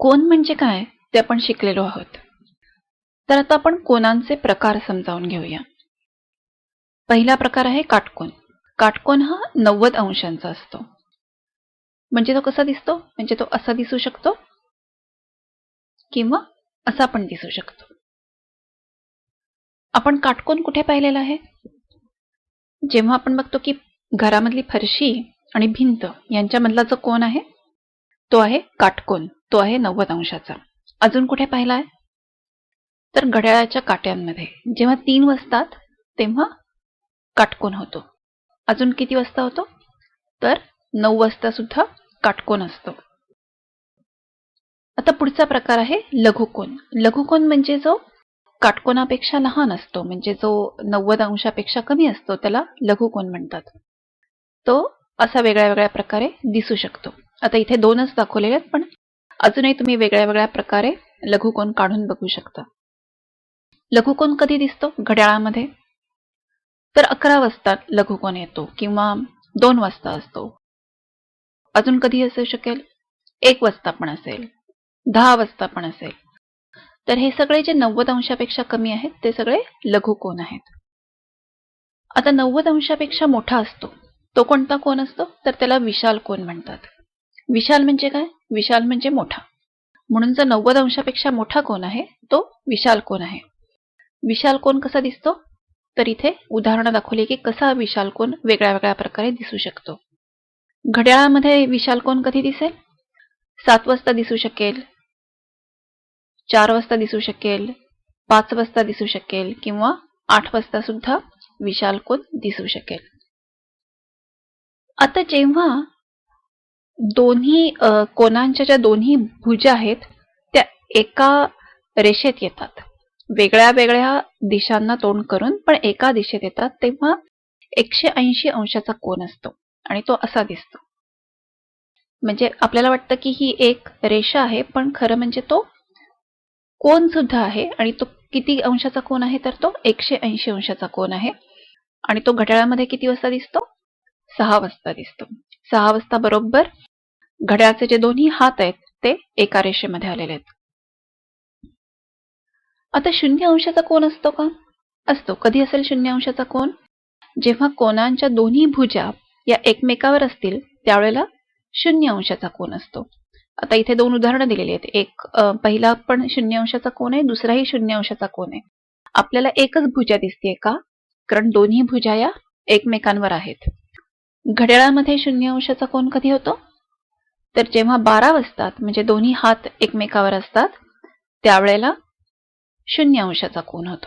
कोन म्हणजे काय ते आपण शिकलेलो आहोत. तर आता आपण कोनांचे प्रकार समजावून घेऊया. पहिला प्रकार आहे काटकोन. काटकोन हा नव्वद अंशांचा असतो. म्हणजे तो कसा दिसतो? म्हणजे तो असा दिसू शकतो किंवा असा पण दिसू शकतो. आपण काटकोन कुठे पाहिलेला आहे? जेव्हा आपण बघतो की घरामधली फरशी आणि भिंत यांच्यामधला जो कोण आहे तो आहे काटकोन. तो आहे नव्वद अंशाचा. अजून कुठे पाहिला आहे तर घड्याळाच्या काट्यांमध्ये. जेव्हा तीन वाजतात तेव्हा काटकोन होतो. अजून किती वाजता होतो? तर नऊ वाजता सुद्धा काटकोन असतो. आता पुढचा प्रकार आहे लघुकोन. लघुकोन म्हणजे जो काटकोनापेक्षा लहान असतो म्हणजे जो नव्वद अंशापेक्षा कमी असतो त्याला लघुकोन म्हणतात. तो असा वेगळ्या वेगळ्या प्रकारे दिसू शकतो. आता इथे दोनच दाखवलेले आहेत पण अजूनही तुम्ही वेगळ्या वेगळ्या प्रकारे लघुकोन काढून बघू शकता. लघुकोन कधी दिसतो? घड्याळामध्ये? तर अकरा वाजता लघुकोन येतो किंवा दोन वाजता असतो. अजून कधी असू शकेल? एक वाजता पण असेल. दहा वाजता पण असेल. तर हे सगळे जे नव्वद अंशापेक्षा कमी आहेत ते सगळे लघुकोन आहेत. आता नव्वद अंशापेक्षा मोठा असतो. तो कोणता कोण असतो? तर त्याला विशाल कोण म्हणतात. विशाल म्हणजे काय? विशाल म्हणजे मोठा. म्हणून जर नव्वद अंशापेक्षा मोठा कोण आहे तो विशाल कोण आहे. विशाल कोण कसा दिसतो? तर इथे उदाहरणं दाखवली की कसा विशाल कोण वेगळ्या वेगळ्या प्रकारे दिसू शकतो. घड्याळामध्ये विशाल कोण कधी दिसेल? सात वाजता दिसू शकेल चार वाजता दिसू शकेल पाच वाजता दिसू शकेल किंवा आठ वाजता सुद्धा विशाल कोण दिसू शकेल. आता जेव्हा दोन्ही कोणांच्या ज्या दोन्ही भुजा आहेत त्या एका रेषेत येतात. वेगळ्या वेगळ्या दिशांना तोंड करून पण एका दिशेत येतात तेव्हा एकशे ऐंशी अंशाचा कोन असतो आणि तो असा दिसतो. म्हणजे आपल्याला वाटतं की ही एक रेषा आहे पण खरं म्हणजे तो कोण सुद्धा आहे आणि तो किती अंशाचा कोण आहे तर तो एकशे ऐंशी अंशाचा कोण आहे. आणि तो घड्याळामध्ये किती वाजता दिसतो? सहा वाजता दिसतो. सहा वाजता बरोबर घड्याळाचे जे दोन्ही हात आहेत ते एका रेषेमध्ये आलेले आहेत. आता शून्य अंशाचा कोण असतो का? असतो. कधी असेल शून्य अंशाचा कोण जेव्हा कोणांच्या दोन्ही भुजा या एकमेकावर असतील त्यावेळेला शून्य अंशाचा कोण असतो. आता इथे दोन उदाहरणं दिलेली आहेत. एक पहिला पण शून्य अंशाचा कोण आहे दुसराही शून्य अंशाचा कोण आहे. आपल्याला एकच भुजा दिसते का? कारण दोन्ही भुजा या एकमेकांवर आहेत. घड्याळामध्ये शून्य अंशाचा कोण कधी होतो? तर जेव्हा बारा वाजतात म्हणजे दोन्ही हात एकमेकावर असतात त्यावेळेला शून्य अंशाचा कोन होतो.